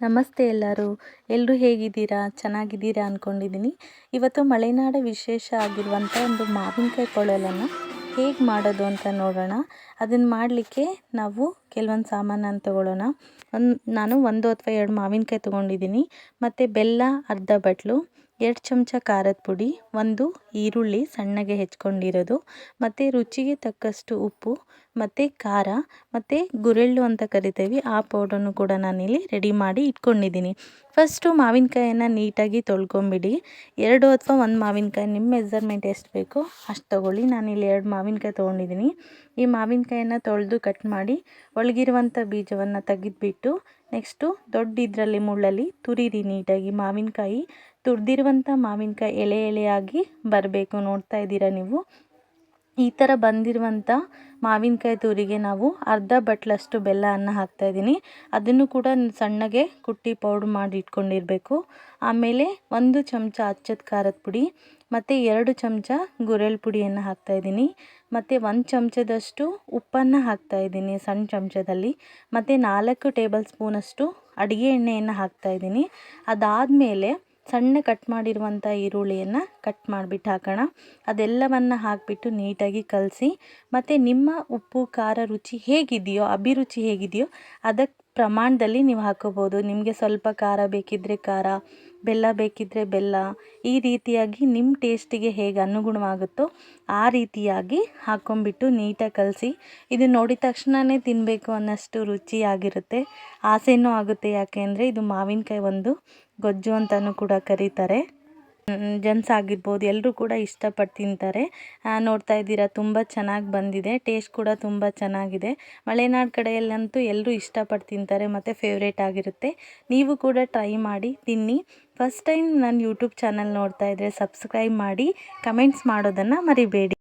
ನಮಸ್ತೆ ಎಲ್ಲರೂ. ಎಲ್ಲರೂ ಹೇಗಿದ್ದೀರಾ? ಚೆನ್ನಾಗಿದ್ದೀರಾ ಅಂದ್ಕೊಂಡಿದ್ದೀನಿ ಇವತ್ತು ಮಲೆನಾಡ ವಿಶೇಷ ಆಗಿರುವಂಥ ಒಂದು ಮಾವಿನಕಾಯಿ ಕೊಳಲನ್ನು ಹೇಗೆ ಮಾಡೋದು ಅಂತ ನೋಡೋಣ. ಅದನ್ನು ಮಾಡಲಿಕ್ಕೆ ನಾವು ಕೆಲವೊಂದು ಸಾಮಾನನ್ನು ತಗೊಳ್ಳೋಣ. ಒಂದು ನಾನು ಒಂದು ಅಥವಾ ಎರಡು ಮಾವಿನಕಾಯಿ ತೊಗೊಂಡಿದ್ದೀನಿ. ಮತ್ತು ಬೆಲ್ಲ, ಅರ್ಧ ಬಟ್ಲು ಎರಡು ಚಮಚ ಖಾರದ ಪುಡಿ, ಒಂದು ಈರುಳ್ಳಿ ಸಣ್ಣಗೆ ಹೆಚ್ಕೊಂಡಿರೋದು, ಮತ್ತು ರುಚಿಗೆ ತಕ್ಕಷ್ಟು ಉಪ್ಪು, ಮತ್ತು ಖಾರ, ಮತ್ತು ಗುರೆಳ್ಳು ಅಂತ ಕರಿತೀವಿ. ಆ ಪೌಡರನ್ನು ಕೂಡ ನಾನಿಲ್ಲಿ ರೆಡಿ ಮಾಡಿ ಇಟ್ಕೊಂಡಿದ್ದೀನಿ. ಫಸ್ಟು ಮಾವಿನಕಾಯನ್ನು ನೀಟಾಗಿ ತೊಳ್ಕೊಂಬಿಡಿ. ಎರಡು ಅಥವಾ ಒಂದು ಮಾವಿನಕಾಯಿ, ನಿಮ್ಮ ಮೆಸರ್ಮೆಂಟ್ ಎಷ್ಟು ಬೇಕೋ ಅಷ್ಟು ತೊಗೊಳ್ಳಿ. ನಾನಿಲ್ಲಿ ಎರಡು ಮಾವಿನಕಾಯಿ ತೊಗೊಂಡಿದ್ದೀನಿ. ಈ ಮಾವಿನಕಾಯನ್ನು ತೊಳೆದು ಕಟ್ ಮಾಡಿ ಒಳಗಿರುವಂಥ ಬೀಜವನ್ನು ತೆಗೆದುಬಿಟ್ಟು, ನೆಕ್ಸ್ಟು ದೊಡ್ಡ ಇದರಲ್ಲಿ ಮುಳ್ಳಲ್ಲಿ ತುರಿರಿ ನೀಟಾಗಿ ಮಾವಿನಕಾಯಿ ತುರಿದಿರುವಂಥ ಮಾವಿನಕಾಯಿ ಎಳೆ ಎಳೆಯಾಗಿ ಬರಬೇಕು. ನೋಡ್ತಾ ಇದ್ದೀರಾ ನೀವು? ಈ ಥರ ಬಂದಿರುವಂಥ ಮಾವಿನಕಾಯಿ ತುರಿಗೆ ನಾವು ಅರ್ಧ ಬಟ್ಲಷ್ಟು ಬೆಲ್ಲವನ್ನು ಹಾಕ್ತಾಯಿದ್ದೀನಿ ಅದನ್ನು ಕೂಡ ಸಣ್ಣಗೆ ಕುಟ್ಟಿ ಪೌಡ್ರ್ ಮಾಡಿ ಇಟ್ಕೊಂಡಿರಬೇಕು. ಆಮೇಲೆ ಒಂದು ಚಮಚ ಅಚ್ಚದ ಖಾರದ ಪುಡಿ, ಮತ್ತು ಎರಡು ಚಮಚ ಗುರೆಳ್ ಪುಡಿಯನ್ನು ಹಾಕ್ತಾಯಿದ್ದೀನಿ ಮತ್ತು ಒಂದು ಚಮಚದಷ್ಟು ಉಪ್ಪನ್ನು ಹಾಕ್ತಾಯಿದ್ದೀನಿ ಸಣ್ಣ ಚಮಚದಲ್ಲಿ. ಮತ್ತು ನಾಲ್ಕು ಟೇಬಲ್ ಸ್ಪೂನಷ್ಟು ಅಡುಗೆ ಎಣ್ಣೆಯನ್ನು ಹಾಕ್ತಾಯಿದ್ದೀನಿ ಅದಾದಮೇಲೆ ಸಣ್ಣ ಕಟ್ ಮಾಡಿರುವಂಥ ಈರುಳ್ಳಿಯನ್ನು ಕಟ್ ಮಾಡಿಬಿಟ್ಟು ಹಾಕೋಣ. ಅದೆಲ್ಲವನ್ನು ಹಾಕಿಬಿಟ್ಟು ನೀಟಾಗಿ ಕಲಸಿ, ಮತ್ತು ನಿಮ್ಮ ಉಪ್ಪು, ಖಾರ ರುಚಿ ಹೇಗಿದೆಯೋ, ಅಭಿರುಚಿ ಹೇಗಿದೆಯೋ ಅದಕ್ಕೆ ಪ್ರಮಾಣದಲ್ಲಿ ನೀವು ಹಾಕೋಬೋದು. ನಿಮಗೆ ಸ್ವಲ್ಪ ಖಾರ ಬೇಕಿದ್ದರೆ ಖಾರ, ಬೆಲ್ಲ ಬೇಕಿದ್ದರೆ ಬೆಲ್ಲ. ಈ ರೀತಿಯಾಗಿ ನಿಮ್ಮ ಟೇಸ್ಟಿಗೆ ಹೇಗೆ ಅನುಗುಣವಾಗುತ್ತೋ ಆ ರೀತಿಯಾಗಿ ಹಾಕ್ಕೊಂಬಿಟ್ಟು ನೀಟಾಗಿ ಕಲಸಿ. ಇದು ನೋಡಿದ ತಕ್ಷಣವೇ ತಿನ್ನಬೇಕು ಅನ್ನೋಷ್ಟು ರುಚಿಯಾಗಿರುತ್ತೆ. ಆಸೆಯೂ ಆಗುತ್ತೆ ಯಾಕೆ ಅಂದರೆ ಇದು ಮಾವಿನಕಾಯಿ ಒಂದು ಗೊಜ್ಜು ಅಂತಲೂ ಕೂಡ ಕರೀತಾರೆ. ಜೆಂಟ್ಸ್ ಆಗಿರ್ಬೋದು ಎಲ್ಲರೂ ಕೂಡ ಇಷ್ಟಪಟ್ಟು ತಿಂತಾರೆ. ನೋಡ್ತಾ ಇದ್ದೀರಾ, ತುಂಬ ಚೆನ್ನಾಗಿ ಬಂದಿದೆ, ಟೇಸ್ಟ್ ಕೂಡ ತುಂಬ ಚೆನ್ನಾಗಿದೆ. ಮಲೆನಾಡು ಕಡೆಯಲ್ಲಂತೂ ಎಲ್ಲರೂ ಇಷ್ಟಪಟ್ಟು ತಿಂತಾರೆ, ಮತ್ತು ಫೇವ್ರೇಟ್ ಆಗಿರುತ್ತೆ. ನೀವು ಕೂಡ ಟ್ರೈ ಮಾಡಿ, ತಿನ್ನಿ. ಫಸ್ಟ್ ಟೈಮ್ ನನ್ನ ಯೂಟ್ಯೂಬ್ ಚಾನಲ್ ನೋಡ್ತಾ ಇದ್ದರೆ ಸಬ್ಸ್ಕ್ರೈಬ್ ಮಾಡಿ, ಕಮೆಂಟ್ಸ್ ಮಾಡೋದನ್ನು ಮರಿಬೇಡಿ.